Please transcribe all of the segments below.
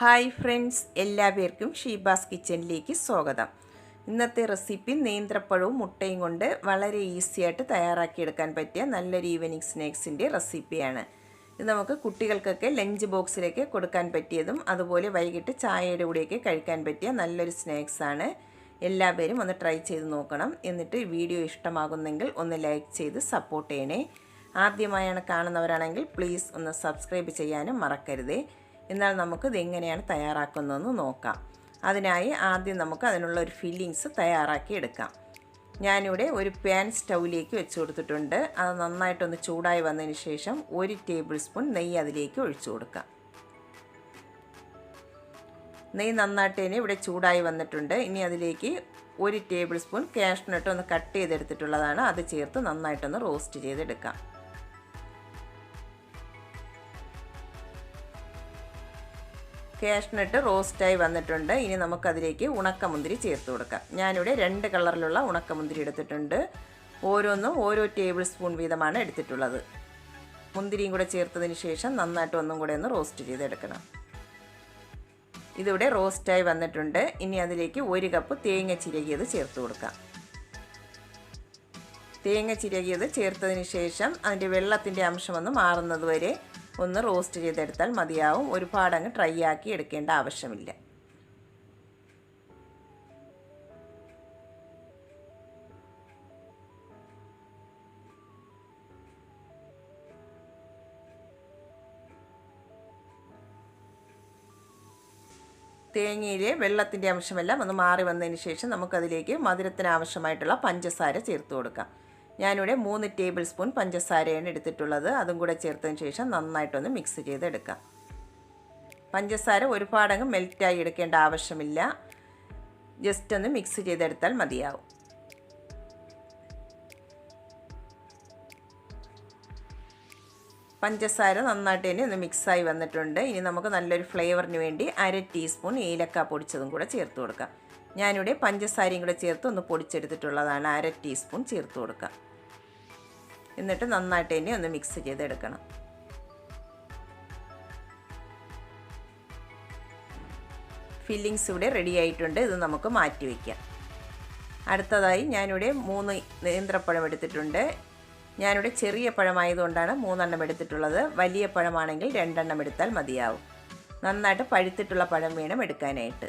Hi friends എല്ലാവർക്കും ഷീബാസ് കിച്ചണിലേക്ക് സ്വാഗതം. ഇന്നത്തെ റെസിപ്പി നേന്ത്രപ്പഴവും മുട്ടയും കൊണ്ട് വളരെ ഈസി ആയിട്ട് തയ്യാറാക്കിയെടുക്കാൻ പറ്റിയ നല്ലൊരു ഈവനിങ് സ്നാക്സിന്റെ റെസിപ്പിയാണ്. ഇത് നമുക്ക് കുട്ടികൾക്കൊക്കെ ലഞ്ച് ബോക്സിലേക്ക് കൊടുക്കാൻ പറ്റിയതും അതുപോലെ വൈകിട്ട് ചായയുടെ കൂടെയൊക്കെ കഴിക്കാൻ പറ്റിയ നല്ലൊരു സ്നാക്സാണ് എല്ലാവരും ഒന്ന് ട്രൈ ചെയ്ത് നോക്കണം. എന്നിട്ട് വീഡിയോ ഇഷ്ടമാകുന്നെങ്കിൽ ഒന്ന് ലൈക്ക് ചെയ്ത് സപ്പോർട്ട് ചെയ്യണേ. ആദ്യമായാണ് കാണുന്നവരാണെങ്കിൽ പ്ലീസ് ഒന്ന് സബ്സ്ക്രൈബ് ചെയ്യാനും മറക്കരുതേ. എന്നാൽ നമുക്ക് ഇത് എങ്ങനെയാണ് തയ്യാറാക്കുന്നതെന്ന് നോക്കാം. അതിനായി ആദ്യം നമുക്ക് അതിനുള്ള ഒരു ഫില്ലിങ്സ് തയ്യാറാക്കി എടുക്കാം. ഞാനിവിടെ ഒരു പാൻ സ്റ്റൗവിലേക്ക് വെച്ച് കൊടുത്തിട്ടുണ്ട്. അത് നന്നായിട്ടൊന്ന് ചൂടായി വന്നതിന് ശേഷം ഒരു ടേബിൾ സ്പൂൺ നെയ്യ് അതിലേക്ക് ഒഴിച്ചു കൊടുക്കാം. നെയ്യ് നന്നായിട്ട് തന്നെ ഇവിടെ ചൂടായി വന്നിട്ടുണ്ട്. ഇനി അതിലേക്ക് ഒരു ടേബിൾ സ്പൂൺ കാഷ്നട്ട് ഒന്ന് കട്ട് ചെയ്തെടുത്തിട്ടുള്ളതാണ്. അത് ചേർത്ത് നന്നായിട്ടൊന്ന് റോസ്റ്റ് ചെയ്തെടുക്കാം. കാഷ്നട്ട് റോസ്റ്റായി വന്നിട്ടുണ്ട്. ഇനി നമുക്കതിലേക്ക് ഉണക്കമുന്തിരി ചേർത്ത് കൊടുക്കാം. ഞാനിവിടെ രണ്ട് കളറിലുള്ള ഉണക്കമുന്തിരി എടുത്തിട്ടുണ്ട്. ഓരോന്നും ഓരോ ടേബിൾ സ്പൂൺ വീതമാണ് എടുത്തിട്ടുള്ളത്. മുന്തിരിയും കൂടെ ചേർത്തതിന് ശേഷം നന്നായിട്ട് ഒന്നും കൂടെ ഒന്ന് റോസ്റ്റ് ചെയ്തെടുക്കണം. ഇതിവിടെ റോസ്റ്റായി വന്നിട്ടുണ്ട്. ഇനി അതിലേക്ക് ഒരു കപ്പ് തേങ്ങ ചിരകിയത് ചേർത്ത് കൊടുക്കാം. തേങ്ങ ചിരകിയത് ചേർത്തതിന് ശേഷം അതിന്റെ വെള്ളത്തിന്റെ അംശമൊന്ന് മാറുന്നത് വരെ ഒന്ന് റോസ്റ്റ് ചെയ്തെടുത്താൽ മതിയാവും. ഒരുപാട് അങ്ങ് ട്രൈ ആക്കി എടുക്കേണ്ട ആവശ്യമില്ല. തേങ്ങയിലെ വെള്ളത്തിന്റെ അംശമെല്ലാം ഒന്ന് മാറി വന്നതിന് ശേഷം നമുക്കതിലേക്ക് മധുരത്തിന് ആവശ്യമായിട്ടുള്ള പഞ്ചസാര ചേർത്ത് കൊടുക്കാം. ഞാനിവിടെ മൂന്ന് ടേബിൾ സ്പൂൺ പഞ്ചസാരയാണ് എടുത്തിട്ടുള്ളത്. അതും കൂടെ ചേർത്തതിന് ശേഷം നന്നായിട്ടൊന്ന് മിക്സ് ചെയ്തെടുക്കാം. പഞ്ചസാര ഒരുപാടങ്ങ് മെൽറ്റായി എടുക്കേണ്ട ആവശ്യമില്ല. ജസ്റ്റ് ഒന്ന് മിക്സ് ചെയ്തെടുത്താൽ മതിയാവും. പഞ്ചസാര നന്നായിട്ട് തന്നെ ഒന്ന് മിക്സായി വന്നിട്ടുണ്ട്. ഇനി നമുക്ക് നല്ലൊരു ഫ്ലേവറിന് വേണ്ടി അര ടീസ്പൂൺ ഏലക്ക പൊടിച്ചതും കൂടെ ചേർത്ത് കൊടുക്കാം. ഞാനിവിടെ പഞ്ചസാരയും കൂടെ ചേർത്ത് ഒന്ന് പൊടിച്ചെടുത്തിട്ടുള്ളതാണ്. അര ടീസ്പൂൺ ചേർത്ത് കൊടുക്കാം. എന്നിട്ട് നന്നായിട്ട് തന്നെ ഒന്ന് മിക്സ് ചെയ്തെടുക്കണം. ഫില്ലിങ്സ് ഇവിടെ റെഡി ആയിട്ടുണ്ട്. ഇത് നമുക്ക് മാറ്റി വയ്ക്കാം അടുത്തതായി ഞാനിവിടെ മൂന്ന് നേന്ത്രപ്പഴം എടുത്തിട്ടുണ്ട്. ഞാനിവിടെ ചെറിയ പഴമായതുകൊണ്ടാണ് മൂന്നെണ്ണം എടുത്തിട്ടുള്ളത്. വലിയ പഴമാണെങ്കിൽ രണ്ടെണ്ണം എടുത്താൽ മതിയാവും. നന്നായിട്ട് പഴുത്തിട്ടുള്ള പഴം വേണം എടുക്കാനായിട്ട്.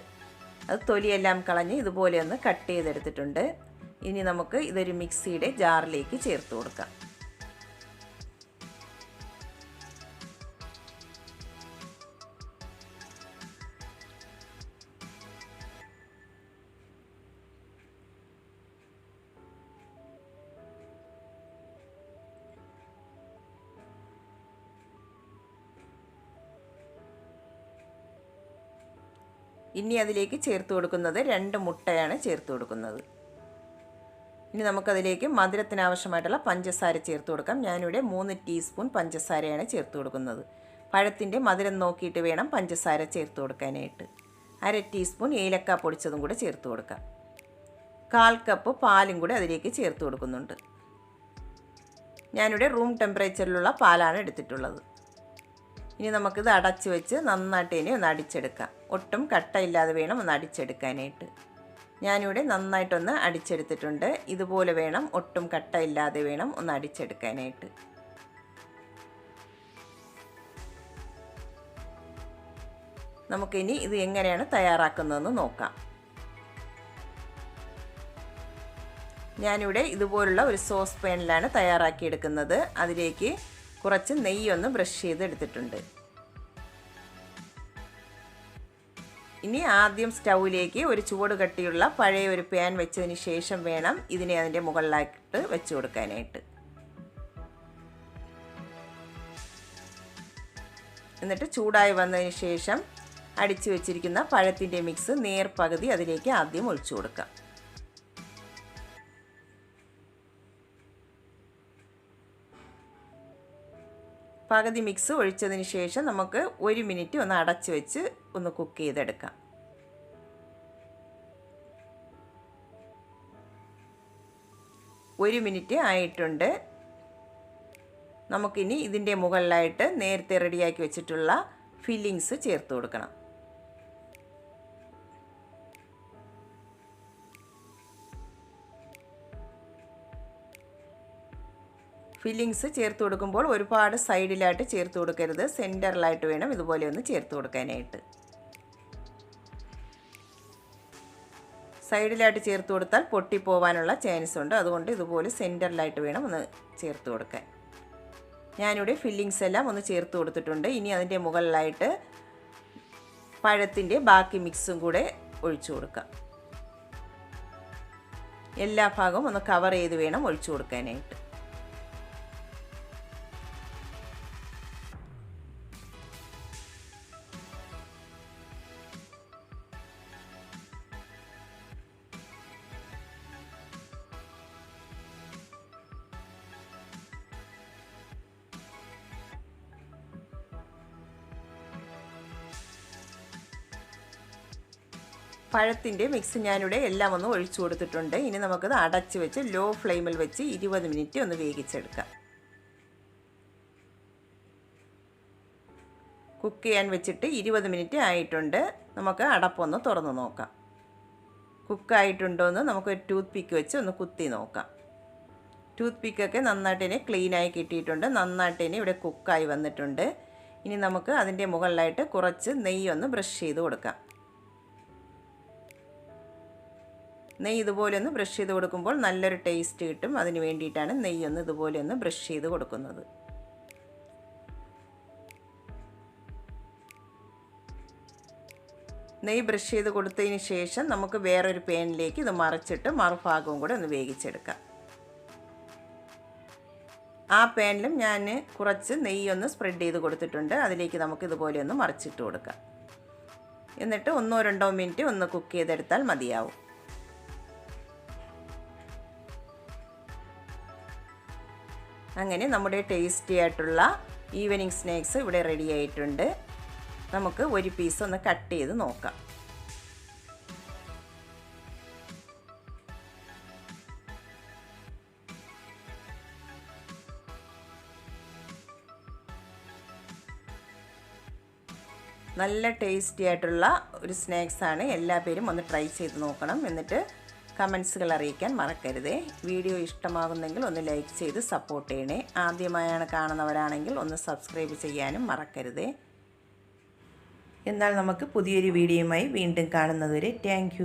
അത് തൊലിയെല്ലാം കളഞ്ഞ് ഇതുപോലെ ഒന്ന് കട്ട് ചെയ്തെടുത്തിട്ടുണ്ട്. ഇനി നമുക്ക് ഇതൊരു മിക്സിയുടെ ജാറിലേക്ക് ചേർത്ത് കൊടുക്കാം. ഇനി അതിലേക്ക് ചേർത്ത് കൊടുക്കുന്നത് രണ്ട് മുട്ടയാണ് ചേർത്ത് കൊടുക്കുന്നത്. ഇനി നമുക്കതിലേക്ക് മധുരത്തിന് ആവശ്യമായിട്ടുള്ള പഞ്ചസാര ചേർത്ത് കൊടുക്കാം. ഞാനിവിടെ മൂന്ന് ടീസ്പൂൺ പഞ്ചസാരയാണ് ചേർത്ത് കൊടുക്കുന്നത്. പഴത്തിന്റെ മധുരം നോക്കിയിട്ട് വേണം പഞ്ചസാര ചേർത്ത് കൊടുക്കാനായിട്ട്. അര ടീസ്പൂൺ ഏലക്ക പൊടിച്ചതും കൂടെ ചേർത്ത് കൊടുക്കാം. കാൽ കപ്പ് പാലും കൂടെ അതിലേക്ക് ചേർത്ത് കൊടുക്കുന്നുണ്ട്. ഞാനിവിടെ റൂം ടെമ്പറേച്ചറിലുള്ള പാലാണ് എടുത്തിട്ടുള്ളത്. ഇനി നമുക്കിത് അടച്ച് വെച്ച് നന്നായിട്ട് ഇനി ഒന്ന് അടിച്ചെടുക്കാം. ഒട്ടും കട്ടയില്ലാതെ വേണം ഒന്ന് അടിച്ചെടുക്കാനായിട്ട്. ഞാനിവിടെ നന്നായിട്ടൊന്ന് അടിച്ചെടുത്തിട്ടുണ്ട്. ഇതുപോലെ വേണം ഒട്ടും കട്ടയില്ലാതെ വേണം ഒന്ന് അടിച്ചെടുക്കാനായിട്ട്. നമുക്കിനി ഇത് എങ്ങനെയാണ് തയ്യാറാക്കുന്നതെന്ന് നോക്കാം. ഞാനിവിടെ ഇതുപോലുള്ള ഒരു സോസ് പാനിലാണ് തയ്യാറാക്കിയെടുക്കുന്നത്. അതിലേക്ക് കുറച്ച് നെയ്യൊന്ന് ബ്രഷ് ചെയ്ത് എടുത്തിട്ടുണ്ട് ഇനി ആദ്യം സ്റ്റൗവിലേക്ക് ഒരു ചൂട് കട്ടിയുള്ള പഴയ ഒരു പാൻ വെച്ചതിന് ശേഷം വേണം ഇതിനെ അതിന്റെ മുകളിലായിട്ട് വെച്ച് കൊടുക്കാനായിട്ട്. എന്നിട്ട് ചൂടായി വന്നതിന് ശേഷം അടിച്ചു വെച്ചിരിക്കുന്ന പഴത്തിന്റെ മിക്സ് നേർപ്പകുതി അതിലേക്ക് ആദ്യം ഒഴിച്ചു കൊടുക്കാം. പകുതി മിക്സ് ഒഴിച്ചതിന് ശേഷം നമുക്ക് ഒരു മിനിറ്റ് ഒന്ന് അടച്ച് വെച്ച് ഒന്ന് കുക്ക് ചെയ്തെടുക്കാം. ഒരു മിനിറ്റ് ആയിട്ടുണ്ട്. നമുക്കിനി ഇതിന്റെ മുകളിലായിട്ട് നേരത്തെ റെഡിയാക്കി വെച്ചിട്ടുള്ള ഫില്ലിങ്സ് ചേർത്ത് കൊടുക്കണം. ഫില്ലിങ്സ് ചേർത്ത് കൊടുക്കുമ്പോൾ ഒരുപാട് സൈഡിലായിട്ട് ചേർത്ത് കൊടുക്കരുത്. സെന്ററിലായിട്ട് വേണം ഇതുപോലെ ഒന്ന് ചേർത്ത് കൊടുക്കാനായിട്ട്. സൈഡിലായിട്ട് ചേർത്ത് കൊടുത്താൽ പൊട്ടിപ്പോവാനുള്ള ചാൻസ് ഉണ്ട്. അതുകൊണ്ട് ഇതുപോലെ സെന്ററിലായിട്ട് വേണം ഒന്ന് ചേർത്ത് കൊടുക്കാൻ. ഞാനിവിടെ ഫില്ലിങ്സ് എല്ലാം ഒന്ന് ചേർത്ത് കൊടുത്തിട്ടുണ്ട്. ഇനി അതിന്റെ മുകളിലായിട്ട് പഴത്തിന്റെ ബാക്കി മിക്സും കൂടെ ഒഴിച്ചു കൊടുക്കാം. എല്ലാ ഭാഗവും ഒന്ന് കവർ ചെയ്ത് വേണം ഒഴിച്ചു കൊടുക്കാനായിട്ട്. പഴത്തിന്റെ മിക്സ് ഞാനിവിടെ എല്ലാം ഒന്ന് ഒഴിച്ചു കൊടുത്തിട്ടുണ്ട്. ഇനി നമുക്കത് അടച്ച് വെച്ച് ലോ ഫ്ലെയിമിൽ വെച്ച് ഇരുപത് മിനിറ്റ് ഒന്ന് വേവിച്ചെടുക്കാം. കുക്ക് ചെയ്യാൻ വെച്ചിട്ട് ഇരുപത് മിനിറ്റ് ആയിട്ടുണ്ട്. നമുക്ക് അടപ്പൊന്ന് തുറന്ന് നോക്കാം. കുക്കായിട്ടുണ്ടോ എന്ന് നമുക്ക് ഒരു ടൂത്ത് പിക്ക് വെച്ച് ഒന്ന് കുത്തി നോക്കാം. ടൂത്ത് പിക്കൊക്കെ നന്നായിട്ട് തന്നെ ക്ലീനായി കിട്ടിയിട്ടുണ്ട്. നന്നായിട്ട് തന്നെ ഇവിടെ കുക്കായി വന്നിട്ടുണ്ട്. ഇനി നമുക്ക് അതിന്റെ മുകളിലായിട്ട് കുറച്ച് നെയ്യൊന്ന് ബ്രഷ് ചെയ്ത് കൊടുക്കാം. നെയ്യ് ഇതുപോലെ ഒന്ന് ബ്രഷ് ചെയ്ത് കൊടുക്കുമ്പോൾ നല്ലൊരു ടേസ്റ്റ് കിട്ടും. അതിന് വേണ്ടിയിട്ടാണ് നെയ്യൊന്ന് ഇതുപോലെ ഒന്ന് ബ്രഷ് ചെയ്ത് കൊടുക്കുന്നത്. നെയ്യ് ബ്രഷ് ചെയ്ത് കൊടുത്തതിന് ശേഷം നമുക്ക് വേറൊരു പാനിലേക്ക് ഇത് മറിച്ചിട്ട് മറുഭാഗവും കൂടെ ഒന്ന് വേവിച്ചെടുക്കാം. ആ പാനിലും ഞാൻ കുറച്ച് നെയ്യൊന്ന് സ്പ്രെഡ് ചെയ്ത് കൊടുത്തിട്ടുണ്ട്. അതിലേക്ക് നമുക്ക് ഇതുപോലെ ഒന്ന് മറിച്ചിട്ട് കൊടുക്കാം. എന്നിട്ട് ഒന്നോ രണ്ടോ മിനിറ്റ് ഒന്ന് കുക്ക് ചെയ്തെടുത്താൽ മതിയാവും. അങ്ങനെ നമ്മുടെ ടേസ്റ്റി ആയിട്ടുള്ള ഈവനിങ് സ്നാക്സ് ഇവിടെ റെഡി ആയിട്ടുണ്ട്. നമുക്ക് ഒരു പീസ് ഒന്ന് കട്ട് ചെയ്ത് നോക്കാം. നല്ല ടേസ്റ്റി ആയിട്ടുള്ള ഒരു സ്നാക്സാണ് എല്ലാ പേരും ഒന്ന് ട്രൈ ചെയ്ത് നോക്കണം. എന്നിട്ട് കമൻസുകൾ അറിയിക്കാൻ മറക്കരുതേ. വീഡിയോ ഇഷ്ടമാകുന്നെങ്കിൽ ഒന്ന് ലൈക്ക് ചെയ്ത് സപ്പോർട്ട് ചെയ്യണേ. ആദ്യമായാണ് കാണുന്നവരാണെങ്കിൽ ഒന്ന് സബ്സ്ക്രൈബ് ചെയ്യാനും മറക്കരുതേ. എന്നാൽ നമുക്ക് പുതിയൊരു വീഡിയോയുമായി വീണ്ടും കാണുന്നതുവരെ താങ്ക്